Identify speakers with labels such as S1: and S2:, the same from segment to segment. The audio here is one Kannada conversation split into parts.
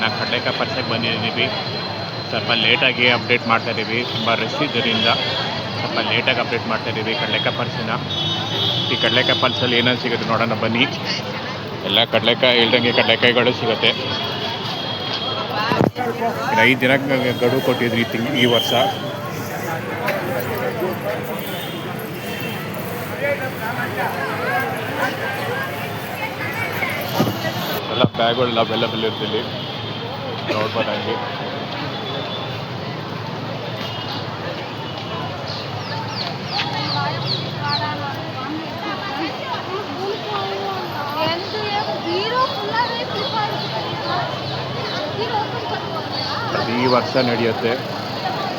S1: ನಾವು ಕಡಲೆಕಾಯಿ ಪರ್ಸೆಗೆ ಬಂದಿದ್ದೀವಿ. ಸ್ವಲ್ಪ ಲೇಟಾಗಿ ಅಪ್ಡೇಟ್ ಮಾಡ್ತಾಯಿದ್ದೀವಿ ತುಂಬ ರಿಸ್ ಇದ್ದರಿಂದ ಸ್ವಲ್ಪ ಲೇಟಾಗಿ ಅಪ್ಡೇಟ್ ಮಾಡ್ತಾಯಿದ್ದೀವಿ ಕಡಲೆಕಾಯಿ ಪರ್ಸಿನ ಈ ಕಡಲೆಕಾಯಿ ಪಲ್ಸಲ್ಲಿ ಏನೇನು ಸಿಗುತ್ತೆ ನೋಡೋಣ, ಬನ್ನಿ. ಎಲ್ಲ ಕಡಲೆಕಾಯಿ ಇಲ್ದಂಗೆ ಕಡಲೆಕಾಯಿಗಳು ಸಿಗುತ್ತೆ. ಐದು ದಿನ ಗಡುವು ಕೊಟ್ಟಿದ್ರಿ ಈ ತಿಂಗ್, ಈ ವರ್ಷ. ಎಲ್ಲ ಬ್ಯಾಗ್ಗಳೆಲ್ಲ ಅವೈಲೇಬಲ್ ಇರ್ತಿಲ್ಲಿ ನೋಡ್ಬೋದಾಗಿ. ಈ ವರ್ಷ ನಡೆಯುತ್ತೆ.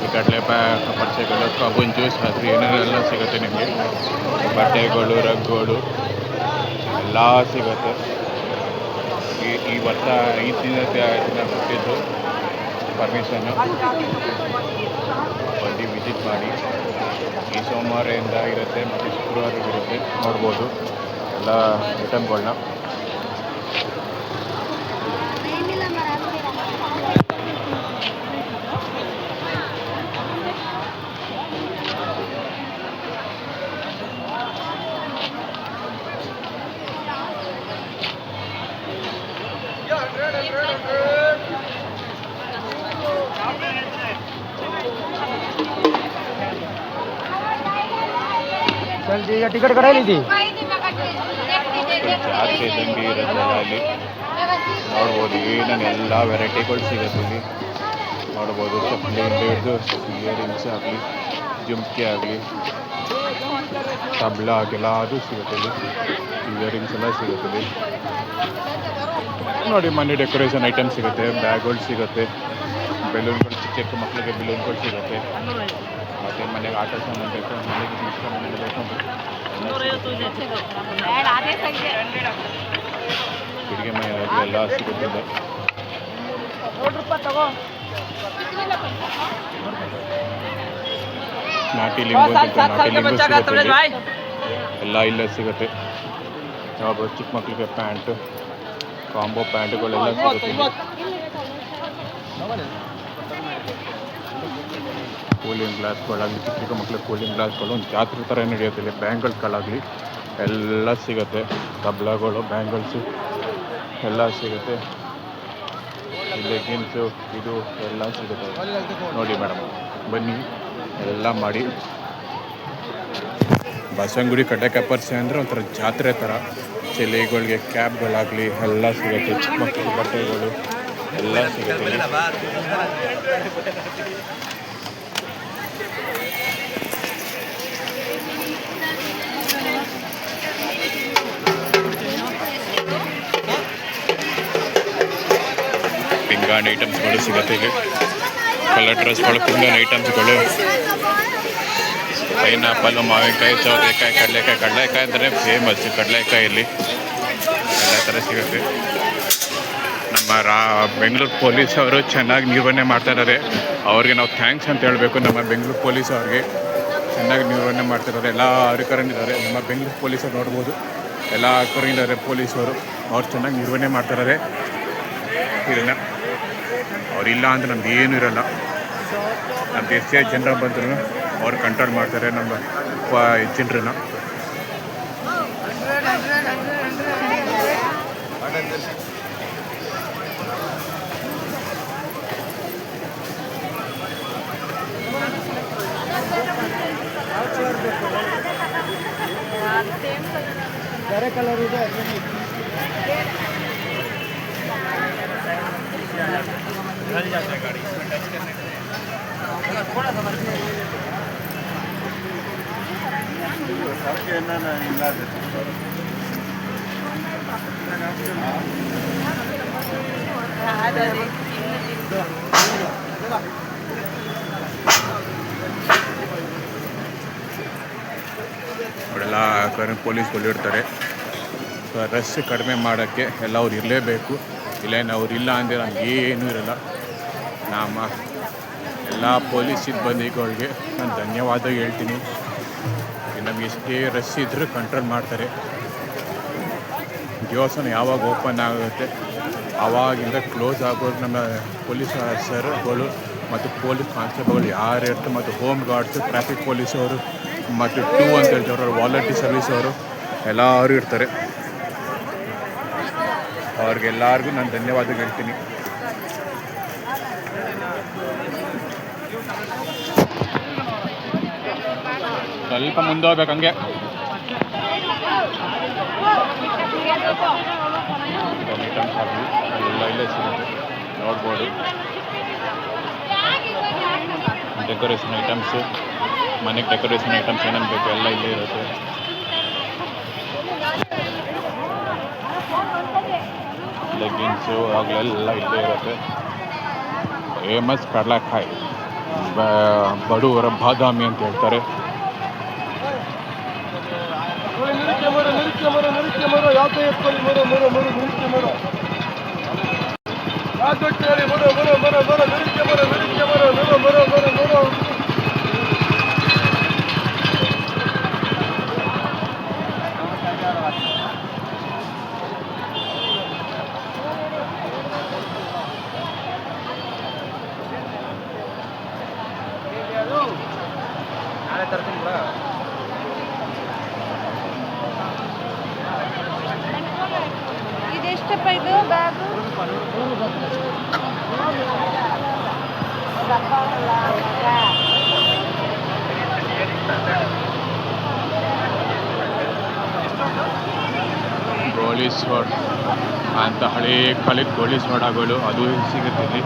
S1: ಈ ಕಡಲೆ ಕಪರ್ಸೆಗಳು ಕಬ್ಬನ್ ಜ್ಯೂಸ್ ಹಸಿರು ಏನೇನೆಲ್ಲ ಸಿಗುತ್ತೆ ನಿಮಗೆ. ಬಟ್ಟೆಗಳು ರಗ್ಗಳು ಎಲ್ಲ ಸಿಗುತ್ತೆ. ಈ ಈ ವರ್ಷ ಈ ತಿಂಗಳ ಕೊಟ್ಟಿದ್ದು ಪರ್ಮಿಷನ್ನು ಬಂದು ವಿಸಿಟ್ ಮಾಡಿ ಈ ಸೋಮವಾರದಿಂದ ಇರುತ್ತೆ ಮತ್ತು ಶುಕ್ರವಾರ ಇರುತ್ತೆ ನೋಡ್ಬೋದು ಎಲ್ಲ ಐಟಮ್ಗಳನ್ನ
S2: जी ये टिकट करा लीजिए
S1: ಜಾತ್ರೆ ಇದ್ದಂಗೆ ಇರುತ್ತೆ ಅಲ್ಲಿ ನೋಡ್ಬೋದು ಏನೇನೆಲ್ಲ ವೆರೈಟಿಗಳು ಸಿಗುತ್ತೆ ಇಲ್ಲಿ ನೋಡ್ಬೋದು ಚಪ್ಪಲಿಯಿಂದ ಹಿಡಿದು ಇಯರಿಂಗ್ಸ್ ಆಗಲಿ ಜುಮ್ಕಿ ಆಗಲಿ ತಬ್ಲ ಎಲ್ಲದು ಸಿಗುತ್ತೆ ಇಲ್ಲಿ ಇಯರಿಂಗ್ಸ್ ಎಲ್ಲ ಸಿಗುತ್ತೆ ಇಲ್ಲಿ ನೋಡಿ ಮನೆ ಡೆಕೋರೇಷನ್ ಐಟಮ್ ಸಿಗುತ್ತೆ ಬ್ಯಾಗ್ಗಳು ಸಿಗುತ್ತೆ ಬೆಲೂನ್ಗಳು ಚಿಕ್ಕ ಚಿಕ್ಕ ಮಕ್ಕಳಿಗೆ ಬೆಲೂನ್ಗಳು ಸಿಗುತ್ತೆ ಮತ್ತು ಮನೆಗೆ ಆಟ ಸಾಮಾನು ಬೇಕು ಮನೆಗೆ ಇಷ್ಟ ಮನೆಗೆ ಬೇಕು ಅಡುಗೆ ಮನೆ ಎಲ್ಲ ಸಿಗುತ್ತೆ ಇಲ್ಲಿ. ನಾಟಿ ಲಿಂಬು ಅಂತ ನಾಟಿ ಲಿಂಬು ಸಿಗುತ್ತೆ ಇಲ್ಲಿ. ಎಲ್ಲ ಇಲ್ಲೇ ಸಿಗುತ್ತೆ. ಯಾವ ಚಿಕ್ಕ ಮಕ್ಕಳಿಗೆ ಪ್ಯಾಂಟ್ ಕಾಂಬೋ ಪ್ಯಾಂಟ್ಗಳೆಲ್ಲ ಸಿಗುತ್ತೆ. ಕೂಲಿಂಗ್ ಗ್ಲಾಸ್ಗಳಾಗಲಿ, ಚಿಕ್ಕ ಚಿಕ್ಕ ಮಕ್ಕಳ ಕೂಲಿಂಗ್ ಗ್ಲಾಸ್ಗಳು, ಒಂದು ಜಾತ್ರೆ ಥರ ನಡೆಯುತ್ತೆ ಇಲ್ಲಿ. ಬ್ಯಾಂಗಲ್ಸ್ಗಳಾಗಲಿ, ಎಲ್ಲ ಸಿಗುತ್ತೆ. ತಬ್ಲಗಳು, ಬ್ಯಾಂಗಲ್ಸು, ಎಲ್ಲ ಸಿಗುತ್ತೆ. ಲೆಗಿನ್ಸು ಇದು ಎಲ್ಲ ಸಿಗುತ್ತೆ. ನೋಡಿ ಮೇಡಮ್, ಬನ್ನಿ, ಎಲ್ಲ ಮಾಡಿ. ಬಸಂಗುಡಿ ಕಡ್ಡೆ ಪರ್ಸೆ ಅಂದರೆ ಒಂಥರ ಜಾತ್ರೆ ಥರ. ಚಿಲಿಗಳಿಗೆ ಕ್ಯಾಬ್ಗಳಾಗಲಿ ಎಲ್ಲ ಸಿಗುತ್ತೆ. ಚಿಕ್ಕ ಮಕ್ಕಳ ಬಟ್ಟೆಗಳು, ಎಲ್ಲ ಸಿಗುತ್ತೆ. ಪಿಂಗಾಣಿ ಐಟಮ್ಸ್ಗಳು ಸಿಗುತ್ತೆ ಇಲ್ಲಿ ಕಲರ್ ಡ್ರೆಸ್ಗಳು ಪಿಂಗಾಣಿ ಐಟಮ್ಸ್ಗಳು. ಪೈನಾಪಲ್ ಮಾವಿನಕಾಯಿ ಸೌತೆಕಾಯಿ ಕಡಲೆಕಾಯಿ ಕಡಲೆಕಾಯಿ ಅಂದರೆ ಫೇಮಸ್ ಕಡಲೆಕಾಯಿ ಇಲ್ಲಿ ಎಲ್ಲ ಥರ ಸಿಗುತ್ತೆ. ರಾ, ಬೆಂಗಳೂರು ಪೊಲೀಸ್ ಅವರು ಚೆನ್ನಾಗಿ ನಿರ್ವಹಣೆ ಮಾಡ್ತಾ ಇದ್ದಾರೆ ಅವ್ರಿಗೆ ನಾವು ಥ್ಯಾಂಕ್ಸ್ ಅಂತ ಹೇಳಬೇಕು. ನಮ್ಮ ಬೆಂಗಳೂರು ಪೊಲೀಸ್ ಅವ್ರಿಗೆ ಚೆನ್ನಾಗಿ ನಿರ್ವಹಣೆ ಮಾಡ್ತಿದ್ದಾರೆ ಎಲ್ಲ ಅಧಿಕಾರಿಗಳಿದ್ದಾರೆ ನಮ್ಮ ಬೆಂಗಳೂರು ಪೊಲೀಸರು ನೋಡ್ಬೋದು. ಎಲ್ಲ ಅಧಿಕಾರಿಗಳಿದ್ದಾರೆ ಪೊಲೀಸರು ಅವ್ರು. ಚೆನ್ನಾಗಿ ನಿರ್ವಹಣೆ ಮಾಡ್ತಿದ್ದಾರೆ ಇದನ್ನು. ಅವರಿಲ್ಲ ಅಂತ ನಮ್ದು ಏನೂ ಇರಲ್ಲ. ನಮ್ದು ಎಷ್ಟೇ ಜನರ ಬಂದ್ರು ಅವ್ರು ಕಂಟ್ರೋಲ್ ಮಾಡ್ತಾರೆ ನಮ್ಮ ಜನರನ್ನ
S2: ಬೇರೆ ಕಲರ್ ಇದೆ
S1: ಅವರೆಲ್ಲ ಕರೆಂಟ್ ಪೊಲೀಸ್ಗಳು ಇರ್ತಾರೆ ಸೊ ರಶ್ ಕಡಿಮೆ ಮಾಡೋಕ್ಕೆ ಎಲ್ಲ ಅವ್ರು ಇರಲೇಬೇಕು. ಇಲ್ಲೇನು ಅವ್ರು ಇಲ್ಲ ಅಂದರೆ ನಮ್ಗೆ ಏನೂ ಇರಲ್ಲ. ನಮ್ಮ ಎಲ್ಲ ಪೊಲೀಸ್ ಸಿಬ್ಬಂದಿಗಳಿಗೆ ನಾನು ಧನ್ಯವಾದ ಹೇಳ್ತೀನಿ. ನಮ್ಗೆ ಎಷ್ಟೇ ರಶ್ ಇದ್ದರೂ ಕಂಟ್ರೋಲ್ ಮಾಡ್ತಾರೆ. ದೇವಸ್ಥಾನ ಯಾವಾಗ ಓಪನ್ ಆಗುತ್ತೆ ಆವಾಗಿಂದ ಕ್ಲೋಸ್ ಆಗೋರು ನಮ್ಮ ಪೊಲೀಸ್ ಆಫೀಸರ್ಗಳು ಮತ್ತು ಪೊಲೀಸ್ ಕಾನ್ಸ್ಟೇಬಲ್ಗಳು ಯಾರು ಇರ್ತಾರೆ ಮತ್ತು ಹೋಮ್ ಗಾರ್ಡ್ಸು, ಟ್ರಾಫಿಕ್ ಪೊಲೀಸ್ ಅವರು ಮತ್ತು ಟೂ ಅಂತ ಹೇಳ್ತಾರೆ ಅವ್ರು ವಾಲಂಟಿ ಸರ್ವಿಸ್ ಅವರು, ಎಲ್ಲರೂ ಇರ್ತಾರೆ. ಅವ್ರಿಗೆಲ್ಲರಿಗೂ ನಾನು ಧನ್ಯವಾದ ಹೇಳ್ತೀನಿ. ಸ್ವಲ್ಪ ಮುಂದೆ ಹೋಗ್ಬೇಕು ಹಂಗೆ. ಎಲ್ಲ ಇಲ್ಲೇ ನೋಡ್ಬೋದು. ಡೆಕೋರೇಷನ್ ಐಟಮ್ಸು ಮನೆಗೆ ಡೆಕೋರೇಷನ್ ಐಟಮ್ಸ್ ಏನೇನು ಬೇಕು ಎಲ್ಲ ಇಲ್ಲೇ ಇರುತ್ತೆ ಲೆಗ್ಗಿನ್ಸು ಆಗಲೆಲ್ಲ ಇಲ್ಲೇ ಇರುತ್ತೆ ಫೇಮಸ್ ಕಡಲೆಕಾಯಿ ಬ- ಬಡವರ ಬಾದಾಮಿ ಅಂತ ಹೇಳ್ತಾರೆ
S2: ನೃತ್ಯ ನಾಳೆ ತರ್ತೀನಿ ಬಿಡ.
S3: ಇದೆಷ್ಟಪ್ಪ ಇದು? ಬ್ಯಾಗು?
S1: ಗೋಲಿ ಸ್ವರ್ಡ್ ಅಂತ ಹಳೇ ಕಾಲದ ಗೋಲಿ ಸ್ವರ್ಡಗಳು ಅದು ಸಿಗುತ್ತೆ ಇಲ್ಲಿ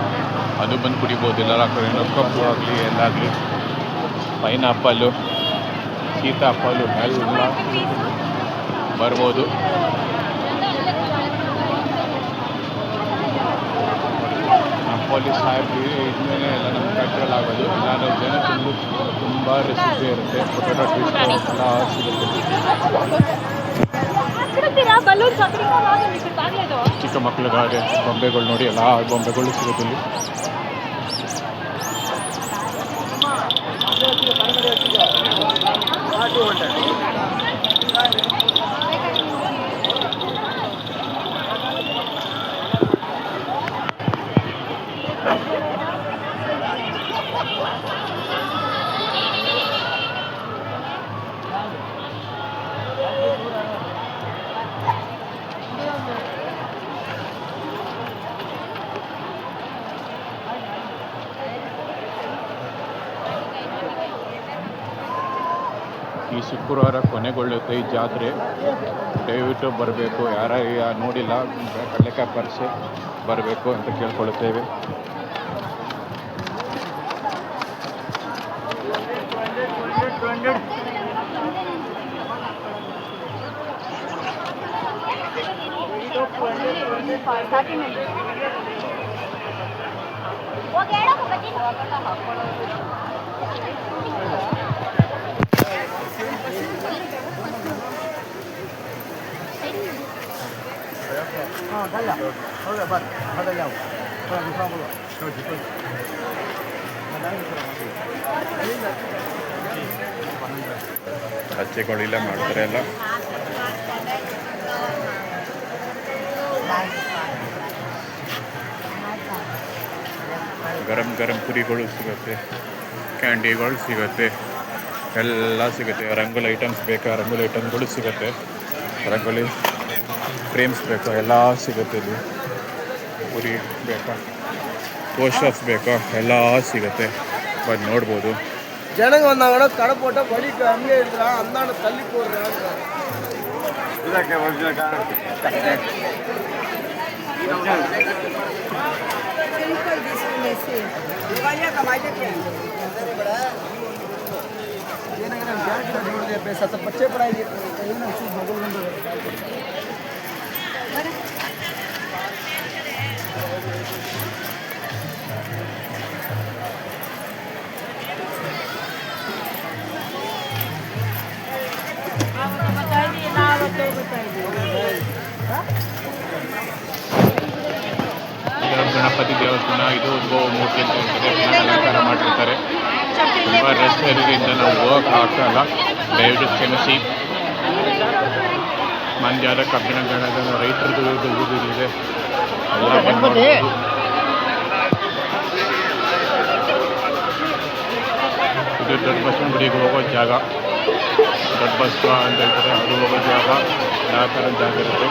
S1: ಅದು ಬಂದು ಕುಡಿಬೋದು ಎಲ್ಲರ ಕಡೆ ಕಪ್ಪು ಆಗಲಿ ಎಲ್ಲಾಗಲಿ. ಪೈನಾಪಲ್ಲು, ಸೀತಾಫಲು ಎಲ್ಲ ಬರ್ಬೋದು. ಪೊಲೀಸ್ ಸಾಹೇಬ್ರಿಗೆ ಇದ್ಮೇಲೆ ಎಲ್ಲ ನಮ್ಮ ಕಂಟ್ರೋಲ್ ಆಗೋದು. ನಾನು ಜನ ತುಂಬ ತುಂಬ ರೆಸಿಪಿ ಇರುತ್ತೆ. ಪೊಟೊಟೊ ಟ್ವಿಸ್ಟ್ ಎಲ್ಲ ಸಿಗುತ್ತೆ. ಚಿಕ್ಕ ಮಕ್ಕಳಿಗಾದ್ರೆ ಬೊಂಬೆಗಳು ನೋಡಿ, ಎಲ್ಲ ಬೊಂಬೆಗಳು ಸಿಗುತ್ತೆ ಇಲ್ಲಿ ಶುಕ್ರವಾರ ಕೊನೆಗೊಳ್ಳುತ್ತೆ ಈ ಜಾತ್ರೆ. ದಯವಿಟ್ಟು ಬರಬೇಕು. ಯಾರ ಯಾ- ನೋಡಿಲ್ಲ ಕಡಲೆಕಾಯಿ ಪರಿಸೆ ಬರಬೇಕು ಅಂತ ಕೇಳ್ಕೊಳ್ಳುತ್ತೇವೆ.
S2: ಹಾಂ ಗಲ್ಲ ಹೌದಾ ಬರ್ ಅದಲ್ಲ ಯಾವ ಬಿಸಾಬಿಡು
S1: ಹಚ್ಚೆಗಳಿಲ್ಲ ಮಾಡ್ತಾರೆ ಎಲ್ಲ. ಗರಂ ಗರಂ ಪುರಿಗಳು ಸಿಗುತ್ತೆ, ಕ್ಯಾಂಡಿಗಳು ಸಿಗುತ್ತೆ, ಎಲ್ಲ ಸಿಗುತ್ತೆ. ರಂಗೋಲಿ ಐಟಮ್ಸ್ ಬೇಕಾ? ರಂಗೋಲಿ ಐಟಮ್ಗಳು ಸಿಗುತ್ತೆ. ರಂಗೋಲಿ ಪ್ರೇಮಿಸ್ಬೇಕು? ಎಲ್ಲ ಸಿಗುತ್ತೆ ಇಲ್ಲಿ. ಉರಿ ಬೇಕಾ? ಪೋಸ್ಟ್ ಆಫ್ ಬೇಕಾ? ಎಲ್ಲ ಸಿಗುತ್ತೆ. ಬಟ್ ನೋಡ್ಬೋದು.
S2: ಜನಗೆ ಒಂದು ಅವಡ ಕಡಪೋಟ ಬಳಿಕ ಹಂಗೆ ಇದ್ರ ಅಂದಾಣ ತಲ್ಲಿ ಏನಾಗ ಬ್ಯಾಂಕ್ ನೋಡಿದೆ ಏನಾಗ ಪಚ್ಚೆ ಪಡ
S1: ಏನು ಮಗಳು ಬಂದು ಗಣಪತಿ ದೇವಸ್ಥಾನ, ಇದು ಗೋಮೂರ್ತಿ ಅಂತ ಅಲಂಕಾರ ಮಾಡಿರ್ತಾರೆ ತುಂಬ ರಶ್ ಇರೋದ್ರಿಂದ ನಾವು ಹೋಗಕ್ಕೆ ಆಗ್ತಾಯಿಲ್ಲ ದಯವಿಟ್ಟು ಕ್ಷಮಿಸಿ. ಮಂಡ್ಯದ ಕಬ್ಬಿಣ ಗಣದ ರೈತರದ್ದು ನೋಡ್ಬೋದು. ಇದು ದೊಡ್ಡ ಬಸ್ಸಿನ ಗುಡಿಗೆ ಹೋಗೋ ಜಾಗ. ದೊಡ್ಡ ಬಸವ ಅಂತ ಹೇಳ್ತಾರೆ ಅದು ಹೋಗೋ ಜಾಗ. ಯಾವ ಥರ ಜಾಗ ಇರುತ್ತೆ?